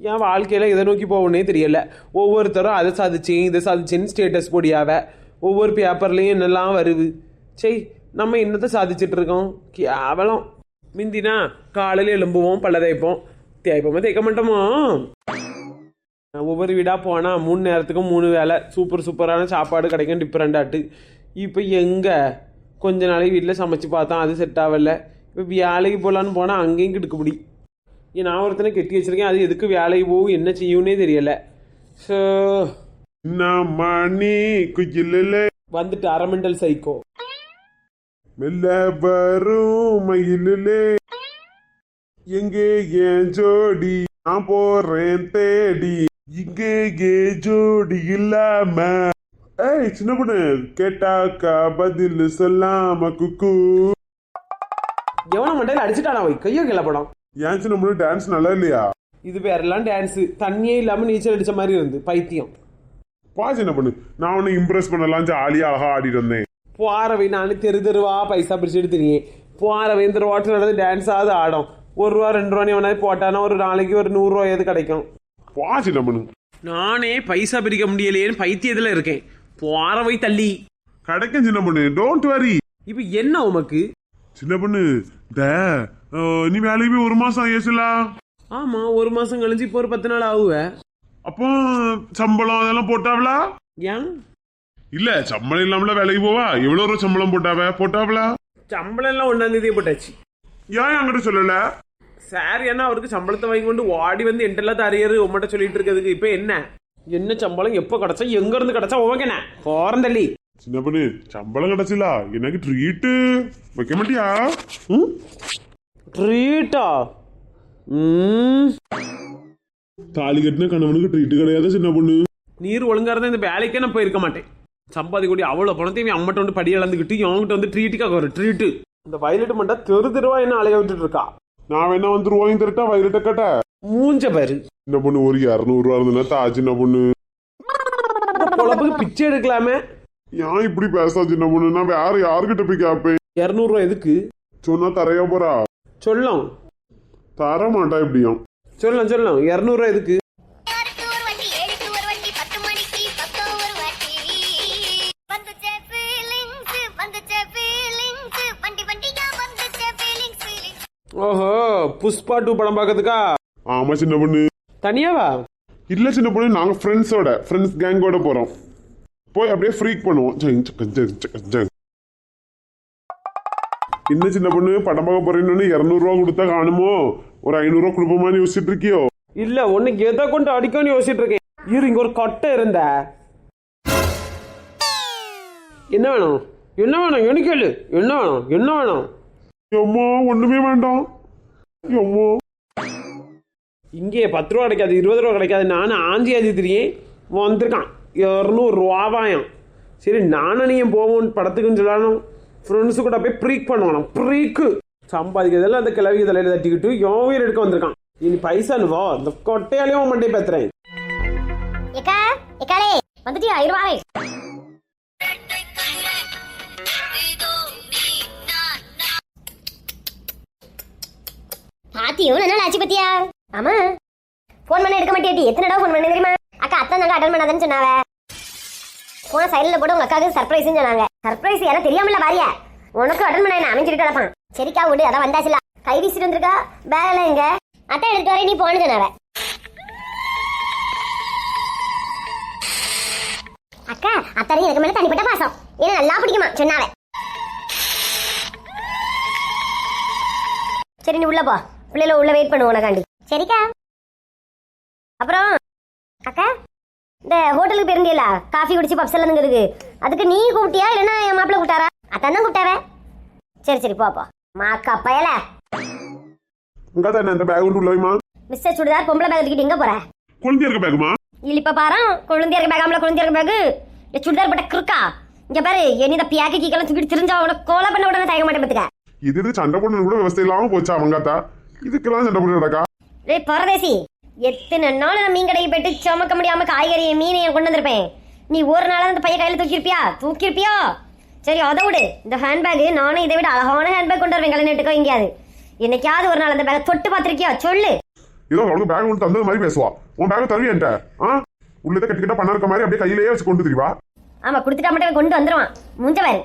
என் வாழ்க்கையில் எதை நோக்கி போகணுன்னே தெரியல. ஒவ்வொருத்தரும் அதை சாதிச்சேன் இதை சாதிச்சேன்னு ஸ்டேட்டஸ் போடியாவ. ஒவ்வொரு பேப்பர்லேயும் என்னெல்லாம் வருது. சரி நம்ம என்னத்தை சாதிச்சிட்டு இருக்கோம்? கேவலம். மிந்தினா காலையில் எலும்புவோம் பல தேய்ப்போம். தேய்ப்போமே தேய்க்க மாட்டோமோ? ஒவ்வொரு வீடாக போனால் மூணு நேரத்துக்கும் மூணு வேலை. சூப்பர் சூப்பரான சாப்பாடு கிடைக்கும் டிஃப்ரெண்டாட்டு இப்போ எங்கே? கொஞ்ச நாளைக்கு வீட்டில் சமைச்சு பார்த்தோம் அது செட் ஆகலை. இப்போ வேலைக்கு போகலான்னு போனால் அங்கேயும் கிடுக்குப்பிடி. நான் ஒருத்தனை கெட்டி வச்சிருக்கேன். அது எதுக்கு வேலைக்கு போகும்? என்ன செய்யும்னே தெரியல. ஸோ நீ குயிலே வந்துட்டு அரமெண்டல் சைக்கோ மெல்ல வரும் மயிலே எங்கே ஏன் ஜோடி? நான் போறேன் தேடி. இங்கே ஏ ஜோடி இல்லாம. ஏய் சின்ன பொண்ணு கேட்டாக்கா பதில் சொல்லாம குக்கு. எவனை மண்டையில் அடிச்சுட்டானா வை கையோ கிள படம் ஏன் சின்ன பொண்ணு டான்ஸ் நல்லா இல்லையா? இது பேரெல்லாம் டான்ஸு தண்ணியே இல்லாமல் நீச்சல் அடித்த மாதிரி இருந்து. பைத்தியம். பா சின்ன பொண்ணு? நான் உன்னை இம்ப்ரெஸ் பண்ணலாம் ஜாலியா அழகா ஆடிட்டு வந்தேன். போறவை நான் தெரு தெருவா பைசா பிரிச்சுட்டு தெரியும் போறவை இந்த ரோட்டில் நடந்து டான்ஸ் ஆகுது ஆடும். ஒரு ரூபா ரெண்டு ரூபா வேணாலும் போட்டானா ஒரு நாளைக்கு ஒரு நூறுரூவாயாவது கிடைக்கும்? பா சின்ன பொண்ணு? நானே பைசா பிரிக்க முடியலையேன்னு பைத்தியத்தில் இருக்கேன். போறவை தள்ளி. கிடைக்கும் சின்ன பொண்ணு? டோன்ட் வரி இப்போ என்ன உமக்கு? சின்ன பொண்ணு? இந்த நீ வேலைக்கு போய் ஒரு மாசம் ஆயிடுச்சுல ஆமா ஒரு மாசம் கழிஞ்சு இப்போ ஒரு பத்து நாள் ஆகுவ. அப்போ சம்பளம் அதெல்லாம் போட்டாவளா? ஏன்? இல்ல சம்பளம் இல்லாமல வேலைக்கு போவா? எவ்வளவு ரூபா சம்பளம் போட்டாவ? போட்டாவளா? சம்பளம் எல்லாம் ஒன்றாம் தேதியே போட்டாச்சு. ஏன் என்கிட்ட சொல்லல? சார் என்ன அவருக்கு சம்பளத்தை வாங்கி கொண்டு ஓடி வந்து என்டெல்லாம் தரையறு உம்மட்ட சொல்லிட்டு இருக்கிறதுக்கு. இப்போ என்ன? என்ன சம்பளம்? எப்போ கிடைச்சா? எங்க இருந்து கிடைச்சா என்ன போறேன் தள்ளி. சின்ன பொண்ணு சம்பளம் கிடைச்சல. எனக்கு ட்ரீட்டு வைக்க மாட்டியா? ம்? ட்ரீட்டா தாலி கட்டின கணவனுக்கு ட்ரீட்டு கிடையாது சின்ன பொண்ணு? நீர் ஒழுங்கா இருந்தா இந்த வேலைக்கே நான் போயிருக்க மாட்டேன். சம்பாதி கூடி அவ்வளோ பணத்தையும் அம்மட்ட வந்து படி இழந்துக்கிட்டு என்கிட்ட வந்து ட்ரீட்டுக்காக ஒரு ட்ரீட்டு இந்த வயலட் மண்டா தெரு தெருவா என்ன அலைய விட்டுட்டு இருக்கா? நான் வேணா வந்து ரூபாயும் தரட்டா வயிறுட்ட கட்ட. மூஞ்ச பாரு. சின்ன பொண்ணு ஒரு இரநூறு ரூபா இருந்ததுன்னா தா சின்ன பொண்ணு. பிச்சை எடுக்கலாமே. ஏன் இப்படி பேசா சின்ன பொண்ணு நான் வேற யாருக்கிட்ட போய் கேட்பேன் இரநூறுவா எதுக்கு? சொன்னா தரையா போறா. சொல்லும். தர மாட்டா இப்படியும் சொல்லலாம் சொல்லலாம் இரநூறுவா எதுக்கு? ஓஹோ புஷ்பா டூ படம் பார்க்கறதுக்கா? ஆமா சின்ன பொண்ணு. தனியாவா? இல்ல சின்ன பொண்ணு நாங்க ஃப்ரெண்ட்ஸோட ஃப்ரெண்ட்ஸ் கேங்கோட போறோம். போய் அப்படியே ஃப்ரீக் பண்ணுவோம். என்ன சின்ன பொண்ணு படம் பார்க்க போறேன்னு இரநூறுவா கொடுத்தா காணுமோ? ஒரு ஐநூறுவா கொடுப்போமான்னு யோசிச்சுட்டு இருக்கியோ? இல்ல ஒண்ணு எதை கொண்டு அடிக்கணும்னு யோசிச்சுட்டு இருக்கேன். இரு இங்க ஒரு கொட்டை இருந்த. என்ன வேணும்? என்ன வேணும்? எனக்கு கேளு? என்ன வேணும்? என்ன வேணும்? எம்மா ஒண்ணுமே வேண்டாம். எம்மா. இங்கே பத்து ரூபா கிடைக்காது இருபது ரூபா கிடைக்காது. நானும் ஆஞ்சி ஆஞ்சி திரியும் வந்திருக்கான். இரநூறு ரூபாவாயம் சரி நானும் நீ போவோம் படத்துக்குன்னு சொல்லணும் ஃப்ரெண்ட்ஸு கூட போய் ப்ரீக் பண்ணுவான் ப்ரீக்கு சம்பாதிக்கிறதெல்லாம் அந்த கிளவி தலையில தட்டிக்கிட்டு என் உயிர் எடுக்க வந்திருக்கான். இனி பைசா வா. இந்த கொட்டையாலையும் மண்டே பேத்துறேன். ஏக்கா வந்துட்டியா? இருவாரே பாத்தி எவ்வளவு நாள் ஆச்சு பத்தியா? ஆமா. போன் பண்ண எடுக்க மாட்டேட்டி எத்தனை தடவை போன் பண்ண தெரியுமா? அக்கா அத்தனை நாங்க அட்டன் பண்ணாதன்னு சொன்னாவே. போன சைடுல போட்டு உங்க அக்காவுக்கு சர்ப்ரைஸ் சொன்னாங்க. சர்ப்ரைஸ் ஏன்னா தெரியாமல பாரிய? உனக்கு அட்டன் பண்ண என்ன? அமைஞ்சிட்டு கிடப்பான். சரிக்கா விடு அதான் வந்தாச்சுல. கை வீசிட்டு வந்திருக்கா? வேற எல்லாம் எங்க? அத்தை எடுத்துட்டு வரேன் நீ போன சொன்னாவ. அக்கா அத்தனை எனக்கு மேல தனிப்பட்ட பாசம். ஏன்னா நல்லா பிடிக்குமா? சொன்னாவ. சரி நீ உள்ள போ. பிள்ளைல உள்ள வெயிட் பண்ணுவோம் உனக்காண்டி. சரிக்கா. அப்புறம் அக்கா இந்த ஹோட்டலுக்கு போயிருந்தியல காஃபி குடிச்சு பப்ஸ் எல்லாம் இருக்கு அதுக்கு நீ கூப்பிட்டியா இல்லைன்னா என் மாப்பிள்ள கூப்பிட்டாரா? அத்தான் தான் கூப்பிட்டாவ சரி சரி போ போ மாக்கா பயல. உங்க தானே அந்த பேக் உள்ள வைமா மிஸ்டர் சுடிதார் பொம்பளை பேக் தூக்கிட்டு எங்க போற? குழந்தை இருக்க பேகுமா இழிப்ப பாரு குழந்தையா இருக்க பேக் ஆம்பளை குழந்தையா இருக்க பேகு இந்த சுடிதார் பட்ட கிறுக்கா. இங்க பாரு என்ன இந்த பியாக்கு கீக்கெல்லாம் தூக்கிட்டு தெரிஞ்சா உனக்கு கோலை பண்ண உடனே தயங்க மாட்டேன் பாத்துக்க. இது இது சண்டை போட்டு கூட விவசாயம் இல்லாம போச்சா அவங்காத்தா இதுக்கெல்லாம் சண்டை போட்டு நடக்கா டேய் பரதேசி. எத்தனை நாள் நான் மீன் கடைக்கு போயிட்டு சுமக்க முடியாம காய்கறியை மீனையும் கொண்டு வந்திருப்பேன். நீ ஒரு நாளாவது அந்த பையன் கையில தூக்கியிருப்பியா? தூக்கியிருப்பியா? சரி அதை விடு. இந்த ஹேண்ட்பேக் நானும் இதை விட அழகான ஹேண்ட்பேக் கொண்டு வருவேன். கல்யாணத்துக்கோ எங்கேயாவது. என்னைக்காவது ஒரு நாள் அந்த பேக்கை தொட்டு பார்த்திருக்கியா? சொல்லு. ஏதோ அவளுக்கு பேக் ஒன்று தந்தது மாதிரி பேசுவா. உன் பேக் தருவியன்ட்ட ஆ? உள்ளதை கட்டிக்கிட்ட பண்ண இருக்க மாதிரி அப்படியே கையிலேயே வச்சு கொண்டு தெரியவா ஆமா கொடுத்துட்டா மட்டும் கொண்டு வந்துருவான். முஞ்சவாரு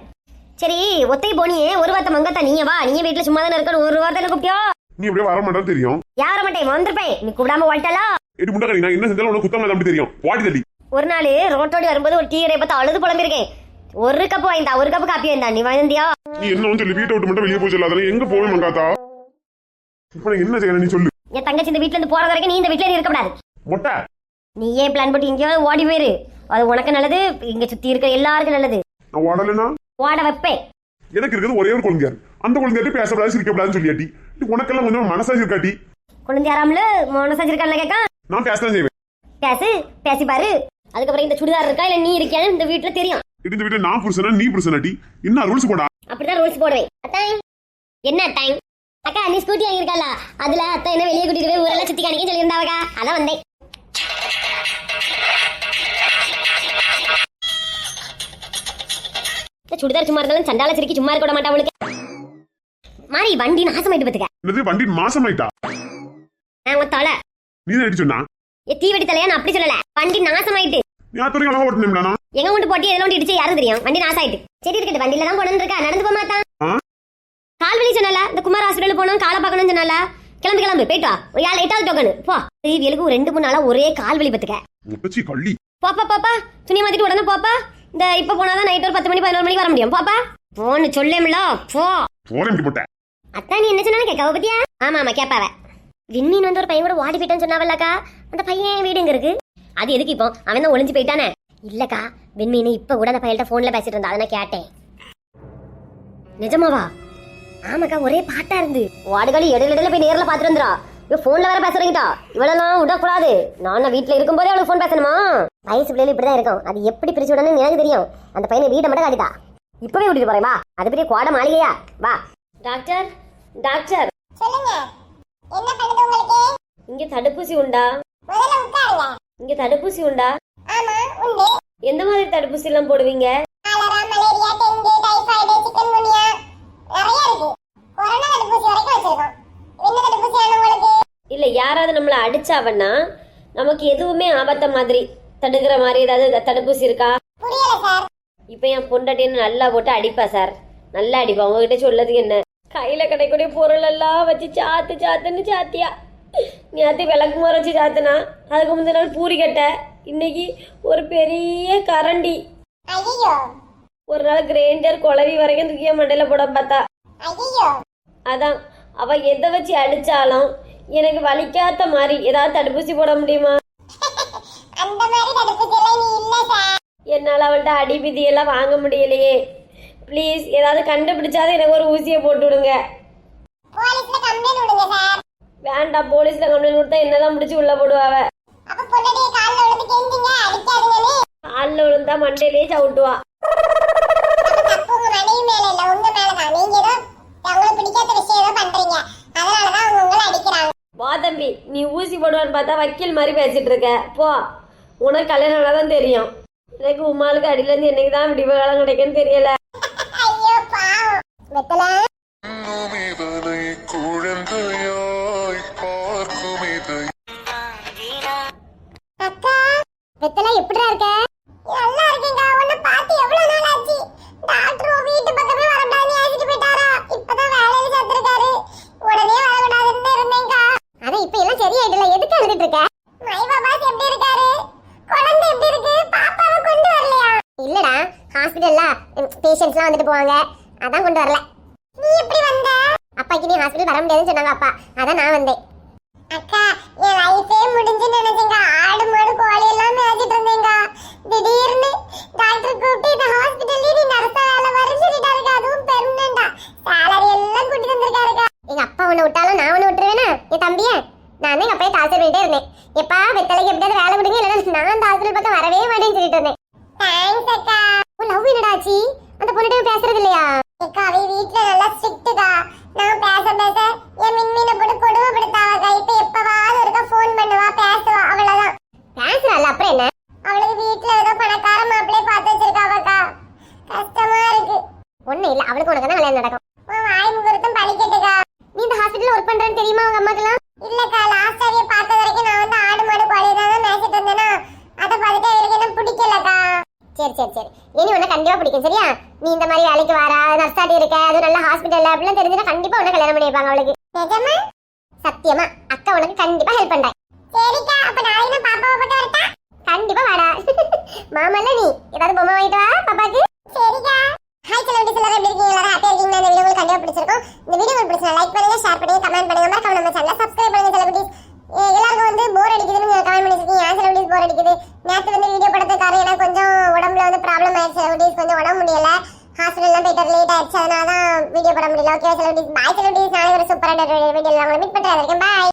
சரி ஒத்தை போனியே. ஒரு வார்த்தை மங்கத்தா நீங்க வா. நீங்க வீட்டுல சும்மா தானே இருக்கணும். ஒரு வார்த்தை கூப்பிட்டியோ? நீ இப்படியே வர மாட்டேன்னு தெரியும். யார மாட்டேன் வந்திருப்பேன் நீ கூப்பிடாம வாழ்த்தாலா? எடி முண்டக்கடி நான் என்ன செஞ்சாலும் உனக்கு குத்தம் அப்படி தெரியும். வாடி தள்ளி. ஒரு நாள் ரோட்டோடி வரும்போது ஒரு டீ கடையை பார்த்து அழுது புலம்பிருக்கேன் ஒரு கப்பு வாய்ந்தா ஒரு கப்பு காப்பி வாய்ந்தா நீ வாய்ந்தியா நீ என்ன சொல்லி வீட்டை விட்டு மட்டும் வெளியே போய் சொல்லாத எங்க போவேன் மங்காத்தா? இப்ப என்ன செய்யணும் நீ சொல்லு. என் தங்கச்சி இந்த வீட்ல இருந்து போறது வரைக்கும் நீ இந்த வீட்ல இருக்கக்கூடாது மொட்டை. நீ ஏன் பிளான் போட்டு எங்கேயாவது ஓடி போயிரு. அது உனக்கு நல்லது இங்க சுத்தி இருக்க எல்லாருக்கும் நல்லது. நான் ஓடலைன்னா? ஓட வைப்பேன். எனக்கு இருக்கிறது ஒரே ஒரு குழந்தையார். அந்த குழந்தையாட்டி பேசக்கூடாது சிரிக்கப்படாதுன்னு சொல்லியாட்டி. உனக்கெல்லாம் கொஞ்சம் மனசா இருக்காட்டி. குழந்தையாராம்ல மோனசாஜ் இருக்கான்ல கேக்கா? நான் பேசதான் செய்வேன். பேசு பேசி பாரு. அதுக்கப்புறம் இந்த சுடிதார் இருக்கா இல்ல நீ இருக்கியான்னு இந்த வீட்ல தெரியும். இந்த வீட்டுல நான் புருஷனா நீ புருஷனாட்டி என்ன ரூல்ஸ் போடா? அப்படிதான் ரூல்ஸ் போடுவேன். அத்தான் என்ன டைம் அக்கா நீ ஸ்கூட்டி வாங்கியிருக்கல அதுல அத்தை என்ன வெளியே கூட்டிட்டு போய் ஊரெல்லாம் சுத்தி காணிக்க சொல்லியிருந்தாவக்கா? அதான் வந்தேன். சுடிதார் சும்மா இருந்தாலும் சண்டால சிரிக்கி சும்மா இருக்க மாட்டா அவளுக்கு. மாறி வண்டி நாசமாயிட்டு பத்துக்க. வண்டி மாசம் ஆயிட்டா நான் உன் தலை நீ தான் சொன்னா? ஏ தீவெடி தலையா நான் அப்படி சொல்லல. வண்டி நாசமாயிட்டு. அத்தனை அழகா ஓட்டணும்டா எங்க கொண்டு போட்டி எதுல கொண்டு இடிச்சு யாரும் தெரியும்? வண்டி நாசாயிட்டு. சரி இருக்கட்டும் வண்டியில தான் கொண்டு இருக்கா? நடந்து போக மாட்டான்? கால் வலி சொன்னல இந்த குமார் ஹாஸ்பிட்டல் போனோம் காலை பார்க்கணும்னு சொன்னல. கிளம்பு கிளம்பு போயிட்டு வா. ஒரு ஏழு எட்டாவது டோக்கனு போ. இவளுக்கு ரெண்டு மூணு நாளா ஒரே கால் வலி பத்துக்க கள்ளி. போப்பா போப்பா துணி மாத்திட்டு உடனே போப்பா இந்த இப்ப போனாதான் நைட் ஒரு பத்து மணி பதினோரு மணிக்கு வர முடியும். போப்பா போன்னு சொல்லேம்ல போ. போறேன் போட்டேன். அத்தா நீ என்ன சொன்னாலும் கேட்காவ பத்தியா? ஆமா ஆமா கேப்பாவ. விண்மீன் வந்து ஒரு பையன் கூட ஓடி போயிட்டான்னு சொன்னாவல்லக்கா? அந்த பையன் வீடு எங்க இருக்கு? அது எதுக்கு இப்போ? அவன் தான் ஒளிஞ்சு போயிட்டானே. இல்லக்கா விண்மீன் இப்ப கூட அந்த பையன்கிட்ட போன்ல பேசிட்டு இருந்தா. அதை கேட்டேன். நிஜமாவா? ஆமாக்கா ஒரே பாட்டா இருந்து. வாடுகளி இடையில இடையில போய் நேர்ல பாத்துட்டு வந்துடா இவ போன்ல வேற பேசுறீங்கடா இவளெல்லாம் விடக்கூடாது. நான் வீட்டுல இருக்கும்போதே அவளுக்கு போன் பேசணுமா? வயசு பிள்ளைகள் இப்படிதான் இருக்கும். அது எப்படி பிரிச்சு விடணும்னு எனக்கு தெரியும். அந்த பையனை வீட்டை மட்டும் காட்டிதா இப்பவே விட்டுட்டு போறேன் வா. அது பெரிய கோட மாளிகையா? வா. Doctor doctor. சொல்லுங்க. என்ன பண்ணுது உங்களுக்கு? இங்க தடுப்பூசி உண்டா? முதல்ல உட்காருங்க. இங்க தடுப்பூசி உண்டா? ஆமா உண்டு. எந்த மாதிரி தடுப்பூசி எல்லாம் போடுவீங்க? Cholera malaria dengue typhoid chikungunya நிறைய இருக்கு. கொரோனா தடுப்பூசி வரைக்கும் வச்சிருக்கோம். என்ன தடுப்பூசி வேணும் உங்களுக்கு? இல்ல யாராவது நம்மள அடிச்சாவன்னா நமக்கு எதுவுமே ஆபத்த மாதிரி தடுக்கிற மாதிரி ஏதாவது தடுப்பூசி இருக்கா? புரியல சார். இப்ப என் பொண்டாட்டின்னு நல்லா போட்டு அடிப்பா சார். நல்லா அடிப்பா. உங்ககிட்ட சொல்லதுக்கு என்ன? கையில கிடைக்கூடிய பொருள் எல்லாம் வச்சு சாத்து சாத்துன்னு சாத்தியா நேற்று விளக்கு முறை வச்சு சாத்துனா அதுக்கு முந்தின நாள் பூரி கட்ட இன்னைக்கு ஒரு பெரிய கரண்டி ஒரு நாள் கிரைண்டர் குழவி வரைக்கும் தூக்கிய மண்டையில போட பார்த்தா அதான் அவ எதை வச்சு அடிச்சாலும் எனக்கு வலிக்காத மாதிரி ஏதாவது தடுப்பூசி போட முடியுமா என்னால் அவள்கிட்ட அடிபிதி எல்லாம் வாங்க முடியலையே ப்ளீஸ் ஏதாவது கண்டுபிடிச்சாதான் எனக்கு ஒரு ஊசியை போட்டு விடுங்க. போலீஸ்ல கம்ப்ளைண்ட் சார் வேண்டாம் போலீஸ்ல கம்ப்ளைண்ட் கொடுத்தா என்னதான் முடிச்சு உள்ள போடுவாவ அப்ப பொண்டாட்டிய கால்ல விழுந்து கெஞ்சிங்க அடிக்காதீங்கன்னு காலில் விழுந்தா மண்டையிலேயே சவுட்டுவா. தப்பு உங்க மனைவி மேல இல்ல உங்க மேலதான். நீங்க ஏதோ அவங்களுக்கு பிடிக்காத விஷயம் ஏதோ பண்றீங்க. அதனாலதான் அவங்க உங்களை அடிக்கிறாங்க. வா தம்பி நீ ஊசி போடுவான்னு பார்த்தா வக்கீல் மாதிரி பேசிட்டு இருக்க. போ. உனக்கு கல்யாணம் தான் தெரியும். எனக்கு உமாளுக்கு அடியிலேருந்து என்னைக்கு தான் விடிவுகாலம் கிடைக்குன்னு தெரியல. வெத்தலை. இவனை குழந்தையாய் பார்க்கும் இதை. அக்கா வெத்தலை எப்படிடா இருக்க? நல்லா இருக்கேங்க. உன்னை பார்த்து எவ்வளவு நாள் ஆச்சு டாக்டர் வீட்டு பக்கமே வரக்கூடாதுன்னு ஏசிட்டு போயிட்டாரா? இப்பதான் வேலையில சேர்த்திருக்காரு உடனே வரக்கூடாதுன்னு இருந்தேங்க அதான் இப்ப எல்லாம் சரியாயிட்டல எதுக்கு அழுதுட்டு இருக்க? மை பாபாஸ் எப்படி இருக்காரு? குழந்தை எப்படி இருக்கு? பாப்பாவை கொண்டு வரலையா? இல்லடா ஹாஸ்பிட்டல்ல பேஷண்ட்ஸ்லாம் வந்துட்டு போவாங்க. அதான் கொண்டு வரல. நீ எப்படி வந்த? அப்பாக்கு நீ ஹாஸ்பிட்டல் வர முடியாதுன்னு சொன்னாங்க அப்பா. அதான் நான் வந்தேன். அக்கா என் லைஃபே முடிஞ்சுன்னு நினைச்சேங்க. ஆடு மாடு கோழி எல்லாம் மேய்ச்சிட்டு இருந்தேங்க. திடீர்னு டாக்டர் கூப்பிட்டு இந்த ஹாஸ்பிட்டல்ல நீ நர்ஸா வேலை வரும் சொல்லிட்டாருங்க அதுவும் பெர்மனண்டா சேலரி எல்லாம் கூட்டி தந்திருக்காருக்கா எங்க அப்பா உன்னை விட்டாலும் நான் உன்னை விட்டுருவேனா? என் தம்பிய? நான் தான் எங்க அப்பா டார்ச்சர் பண்ணிட்டே இருந்தேன். எப்பா வெத்தலைக்கு எப்படியாவது வேலை விடுங்க இல்லைன்னா நான் அந்த ஹாஸ்பிட்டல் பக்கம் வரவே மாட்டேன்னு சொல்லிட்டு இருந்தேன். தேங்க்ஸ் அக்கா. ஓ லவ் என்னடா ஆச்சு? அந்த பொண்ணுகிட்ட பேசுறது இல்லையா? அக்கா அவ வீட்ல நல்லா ஸ்ட்ரிக்ட்டுக்கா நான் பேச பேச என் மின்மீனை போட்டு கொடுமைப்படுத்தாவக்கா இப்ப எப்பவாவது ஒரு ஃபோன் பண்ணுவா பேசுவா அவ்வளவுதான் பேசுறாள் அப்புறம் என்ன அவளுக்கு வீட்ல ஏதோ பணக்கார மாப்பிள்ளைய பார்த்து வச்சிருக்காவக்கா கஷ்டமா இருக்கு ஒண்ணும் இல்ல அவளுக்கு உனக்கு தான் கல்யாணம் நடக்கும் உன் வாய் முகூர்த்தம் பழிக்கட்டுக்கா நீ இந்த ஹாஸ்பிட்டல்ல ஒர்க் பண்றேன்னு தெரியுமா உங்க அம்மாக்கெல்லாம் இல்லக்கா லாஸ்ட் அவைய சரி சரி சரி. இனி உன்னை கண்டிப்பா பிடிக்கும் சரியா? நீ இந்த மாதிரி வேலைக்கு வர நர்ஸாட்டி இருக்க அது நல்ல ஹாஸ்பிட்டல்ல அப்படிலாம் தெரிஞ்சுன்னா கண்டிப்பா உன்னை கல்யாணம் பண்ணி வைப்பாங்க அவளுக்கு. நிஜமா? சத்தியமா அக்கா உனக்கு கண்டிப்பா ஹெல்ப் பண்றேன் சரிக்கா அப்ப நாளைக்கு நான் பாப்பாவை போட்டு வரட்டா? கண்டிப்பா வாடா. மாமல்ல நீ? ஏதாவது பொம்மை வாங்கிட்டு வா பாப்பாக்கு. சரிக்கா. ஹாய் செலிபிரிட்டிஸ் எல்லாரும் எப்படி இருக்கீங்க? எல்லாரும் ஹாப்பியா இருக்கீங்களா? இந்த வீடியோ உங்களுக்கு கண்டிப்பா பிடிச்சிருக்கும். இந்த வீடியோ உங்களுக்கு பிடிச்சா லைக் பண்ணுங்க ஷேர் பண்ணுங்க கமெண்ட் பண்ணுங்க. மறக்காம நம்ம சேனலை சப்ஸ்கிரைப் பண்ணுங்க செலிபிரிட்டிஸ் எல்லாருக்கும் வந்து போர் அடிக்குதுன்னு நீங்க கமெண்ட் பண்ணிருக்கீங்க ஏன் செலிபிரிட்டிஸ் போர் அடிக்குது? நேத்து வந்து வீடியோ படத்துக்காக எனக்கு கொஞ்சம் உடம்புல வந்து ப்ராப்ளம் ஆயிடுச்சு செலிபிரிட்டிஸ் கொஞ்சம் உடம்பு முடியல. ஹாஸ்பிட்டல்லாம் போயிட்டு லேட் ஆயிடுச்சு. அதனால தான் வீடியோ போட முடியல. ஓகே செலிபிரிட்டிஸ் பாய் செலிபிரிட்டிஸ் நாளைக்கு ஒரு சூப்பரான வீடியோ உங்களை மீட் பண்ணுறேன் பாய்